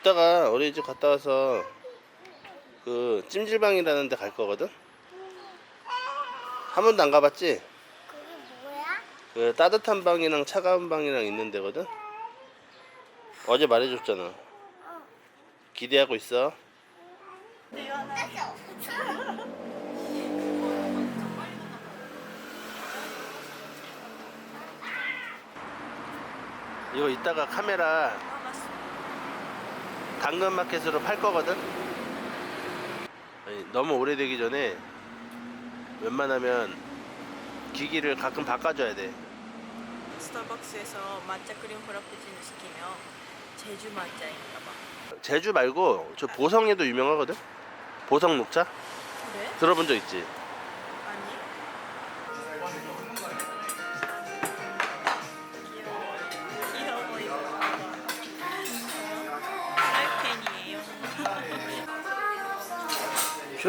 이따가 어린이집 갔다 와서 그 찜질방이라는 데 갈 거거든? 한 번도 안 가봤지? 그 따뜻한 방이랑 차가운 방이랑 있는 데거든? 어제 말해줬잖아. 기대하고 있어. 이거 이따가 카메라 당근마켓으로 팔 거거든 아니, 너무 오래되기 전에 웬만하면 기기를 가끔 바꿔줘야 돼 스타벅스에서 마차 크림 프라푸치노 시키면 제주 마차인가 봐 제주 말고 저 보성에도 유명하거든 보성 녹차? 그래? 들어본 적 있지? 가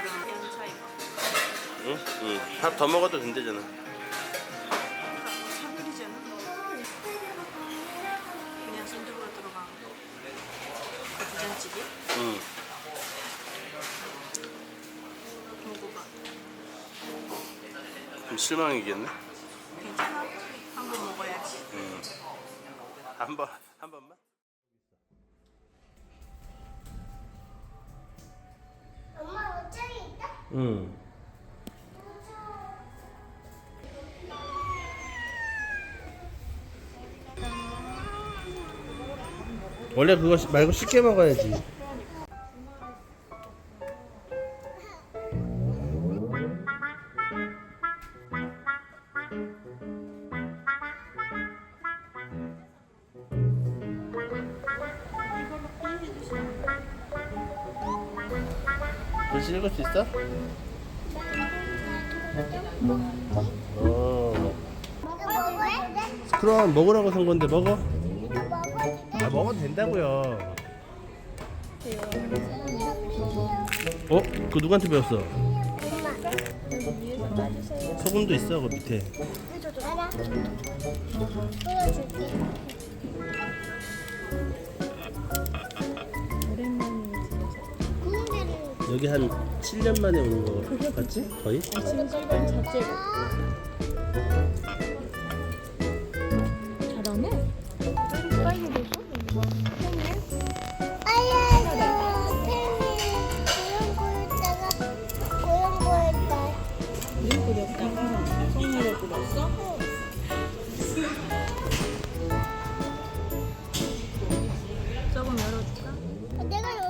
그런 연차인 거. 응? 응. 밥 더 먹어도 된대잖아. 3일이잖아. 그냥 순두부가 들어간 거. 부전찌개? 응. 먹어봐. 좀 실망이겠네. 괜찮아? 한 번 먹어야지. 응. 한 번, 한 번만? 엄마 옷장에 있다? 응. 원래 그거 시- 말고 쉽게 먹어야지. 글씨 읽을 수 있어? 어. 그럼 먹으라고 산 건데 먹어. 아 먹어도 된다고요. 어? 그거 누구한테 배웠어? 소금도 있어 그 밑에. 보여줄게. 여기 한 7년 만에 오는 거 같지? 거의? 잘하네? 빨리 돼서?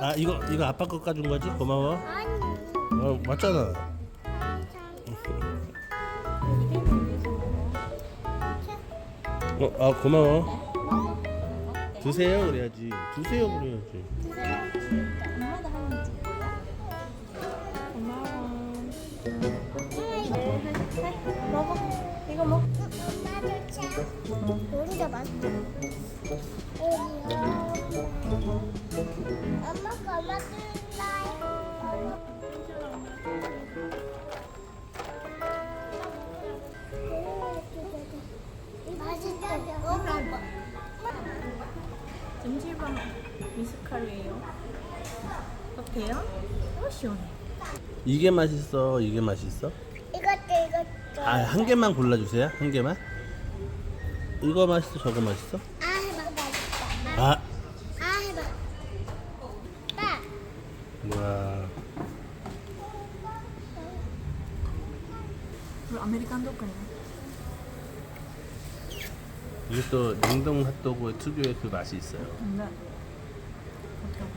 아 이거 이거 아빠 거 까준 거지? 고마워. 아니. 어 맞잖아. 어, 아 고마워. 드세요 그래야지. 드세요 그래야지. 엄마도 하나 줄거야? 고마워. 먹어. 이거 먹. 우리가 맛있어. 미숫가루예요. 어때요? 어 시원해. 이게 맛있어. 이게 맛있어? 이것도 이것도. 아 한 개만 골라주세요. 한 개만. 이거 맛있어. 저거 맛있어? 아 해봐 맛있다. 아 아 해봐. 빠. 뭐야. 그 아메리칸 도크네. 이게 또 냉동 핫도그 특유의 그 맛이 있어요. 어떻게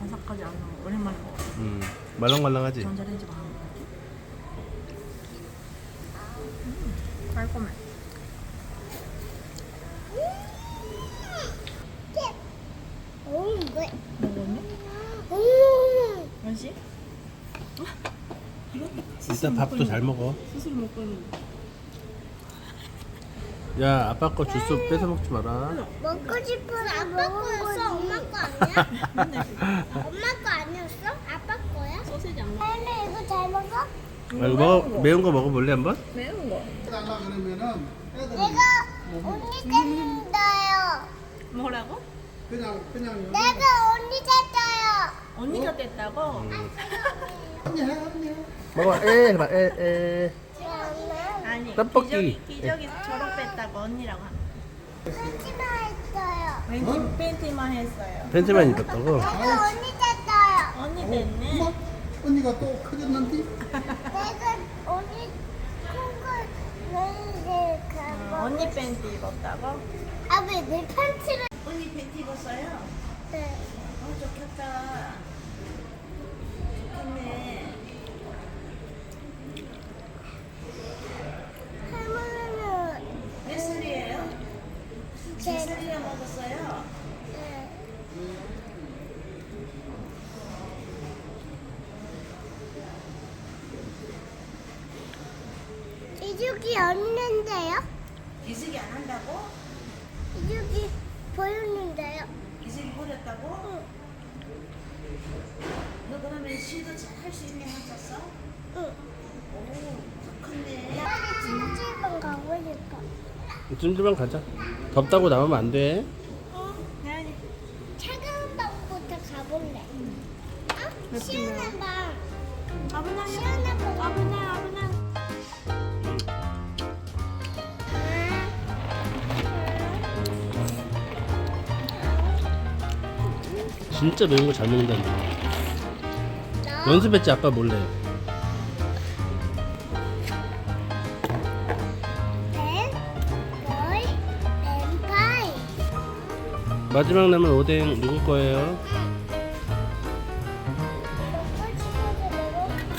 바삭하지 않아? 오랜만에 먹어. 음 말랑말랑하지. 전자레인지가 하는 거지? 음, 이거. 먹었네? 오. 맛이? 일단 밥도 잘 먹어. 스스로 먹고 있는데. 야 아빠 거 주스 뺏어 먹지 마라. 먹고 싶은 아빠 거였어. 엄마 거 아니야? 엄마 거 아니야? 할매 이거 잘 먹어? 아, 이거 먹어, 매운 거 먹어볼래 한번? 매운 거. 달라 그러면은 내가 언니 뗐는다요. 뭐라고? 그냥 그냥 내가 언니 뗐어요. 언니가 뗐다고? 언니 해 언니 해. 먹어, 에, 해봐, 에, 아니 떡볶이. 기저귀, 기저귀 초록 뺐다고 언니라고 하면 팬티만 했어요. 왠지 팬티만 했어요 팬츠만 입었다고? 내가 언니 뗐어요. 언니 뺐네 뭐? 언니가 또 커졌는데? 내가 언니 큰걸 왜 가고? 언니 팬티 입었다고? 아왜 내 팬티를? 언니 팬티 입었어요? 네. 어 좋겠다 좋겠네 할머니는 몇 살이에요? 제 몇 살이나 먹었어요? 네. 이쪽이 없는데요? 기숙이 안 한다고? 이쪽이 보였는데요? 기숙이 버렸다고? 너 그러면 시도 잘 할 수 있는 애 찾았어? 응. 오 좋겠네 빨리 찜질방 가고 싶어. 찜질방 가자. 덥다고 나오면 안 돼. 어? 네 차가운 방부터 가볼래. 어? 시원한 방. 아브나 시원한 방. 아브나 아브나 진짜 매운 거 잘 먹는다는 너 연습했지, 아빠 몰래. 마지막 남은 오뎅 누구 거예요?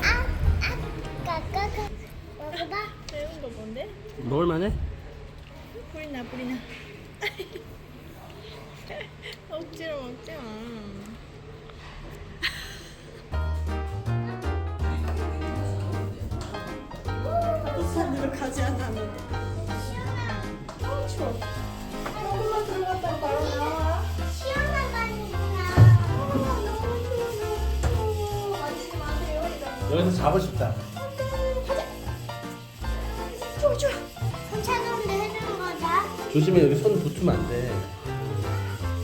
아, 아? 먹을만해? 가지 않았는데 어 추워 조금만 들어갔다 바로 나와 좋아 손 차가운데 해주는 거다. 조심해, 여기 손 붙으면 안 돼.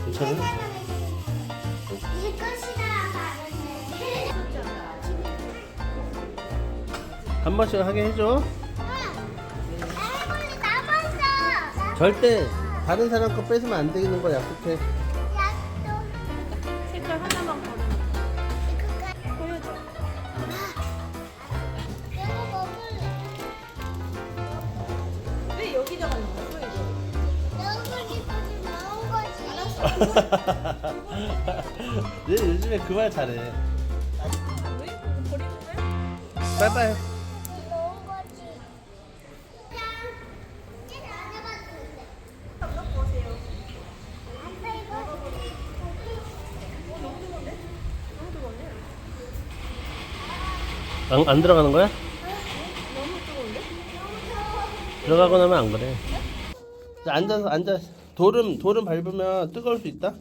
괜찮아? 한 번씩 하게 해줘. 절대 다른 사람 거 뺏으면 안 되는 거 약속해. 색깔 하나만 고르. 보여줘. 왜 여기다가 이거. 얘 요즘에 그 말 잘해. 왜? 이거 버리는 거야? 빠이빠이. 먹은 거지. 그냥 찌를 안 해봤는데. 한번 보세요 아빠 이거 어 너무 뜨거운데? 너무 뜨거운데? 안, 안 들어가는 거야? 너무 뜨거운데? 들어가고 나면 안 그래. 자, 앉아서 앉아. 돌은 돌은 밟으면 뜨거울 수 있다.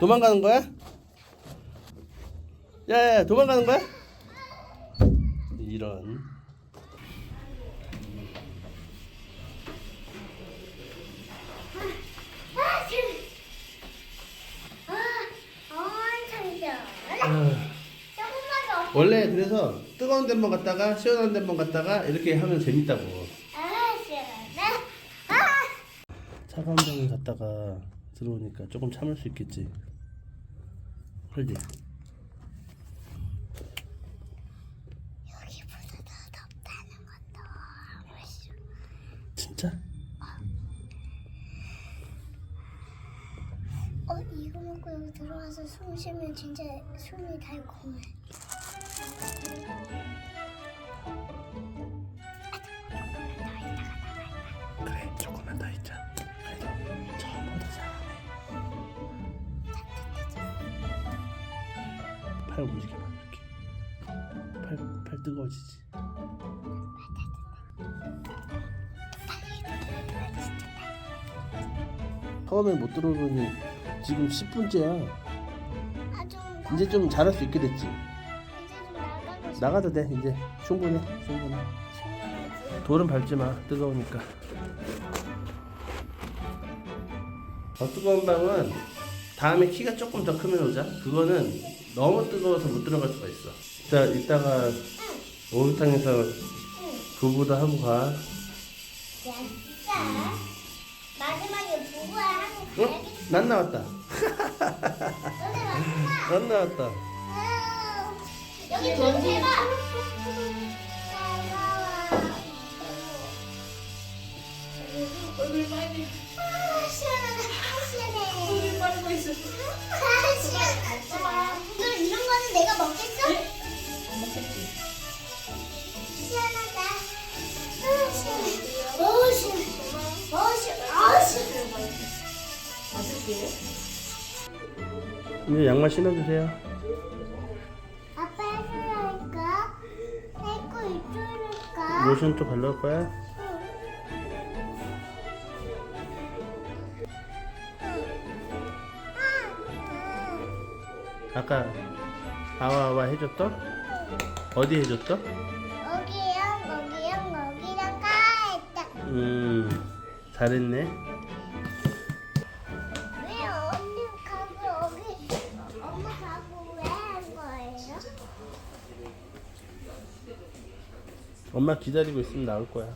도망가는 거야? 야야 도망가는 거야? 이런. 원래 그래서 뜨거운 데만 갔다가 시원한 데만 갔다가 이렇게 하면 재밌다고. 아. 아. 차가운 데만 갔다가 들어오니까 조금 참을 수 있겠지. 그러지? 여기보다 더 덥다는 것도 훨씬. 진짜? 어, 이거 먹고 여기 들어와서 숨 쉬면 진짜 숨이 달콤해. 그래 조금만 더 있자. 그래도 처음보다 잘하네. 팔 움직여봐 이렇게. 팔, 팔 뜨거워지지. 처음에 못 들어오더니 지금 10분째야. 아, 좀 이제 좀 잘할 수 있게 됐지. 나가도 돼 이제. 충분해 충분해. 돌은 밟지 마 뜨거우니까. 더 뜨거운 방은 다음에 키가 조금 더 크면 오자. 그거는 너무 뜨거워서 못 들어갈 수가 있어. 자 이따가 목욕탕에서 부부도 하고 가. 진짜? 마지막에 부부야 하고 응? 가야겠다. 난 나왔다. 너네. 난 나왔다. 아, 여기 좀 대봐. 얼굴 빨개. 아, 시원하다. 아, 시원해. 얼굴 빠르고 있어. 아, 시원하다. 그럼 이런 거는 내가 먹겠어? 먹겠지. 시원하다. 아, 시원해. 어우, 시원해. 어우, 시원해. 아우, 시원해. 맛있게. 이제 양말 신어주세요 로션 또 발라올 거야? 아까 아와아와 해줬더? 어디 해줬더? 여기랑 여기랑 여기랑 가 했다. 음 잘했네 엄마 기다리고 있으면 나올 거야